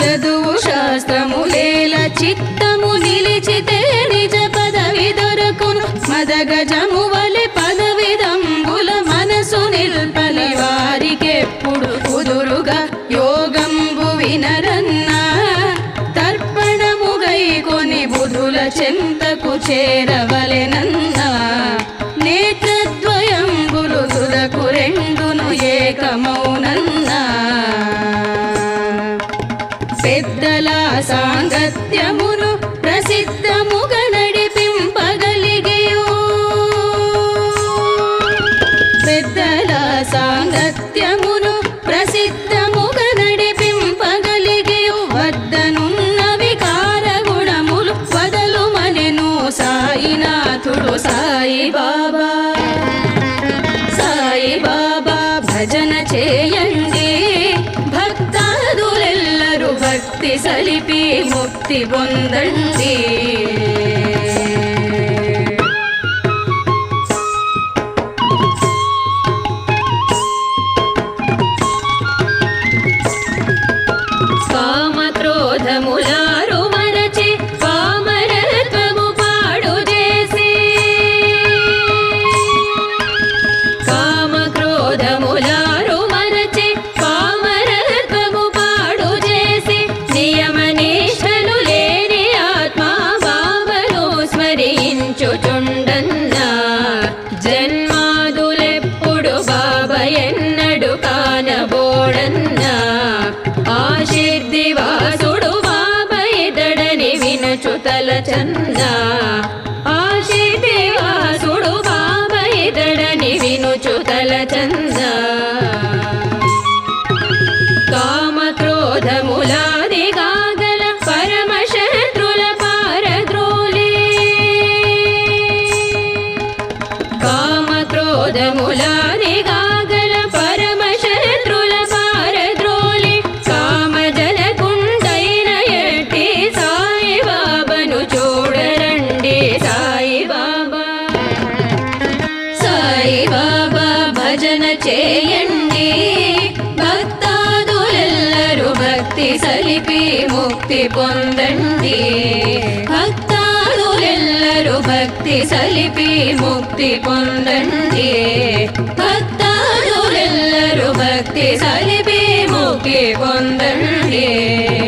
చదువు శాస్త్రములేల చిత్తము నిలిచితే నిజ పదవి దొరకును. మదగజము వలె పదవిదంబుల మనసు నిల్పని వారికెప్పుడు కుదురుగా యోగంబు వినరన్నా. తర్పణముగై కొని బుధుల చెంతకు చేరవలెనన్నా. నేత్రద్వయంబులు తుదకు రెండును ఏకమౌ పెద్దల సాంగత్యమును ప్రసిద్ధముగ నడిపింపగలిగయో పెద్దల సాంగత్యమును ప్రసిద్ధముగ నడిపింపగలిగయో వద్దనున్న వికార గుణములు వదలుమనెను సాయినాథుడు సాయి బాబా సాయి బాబా భజన చేయండి. భక్తి సలిపి ముక్తి పొందండి ఆశీర్దివాసుడు బాబ ఇతడని వినుచు తలచన్నా ఆశీర్దివాసుడు బాబ వినుచుతల వినుచు తలచన్నా కామక్రోధములాది గాగల పరమశత్రుల పారద్రోలి. కామక్రోధములాది చేయండి. భక్తాదులెల్లరూ భక్తి సలిపి ముక్తి పొందండి. భక్తాదులెల్లరూ భక్తి సలిపి ముక్తి పొందండి. భక్తాదులెల్లరూ భక్తి సలిపి ముక్తి పొందండి.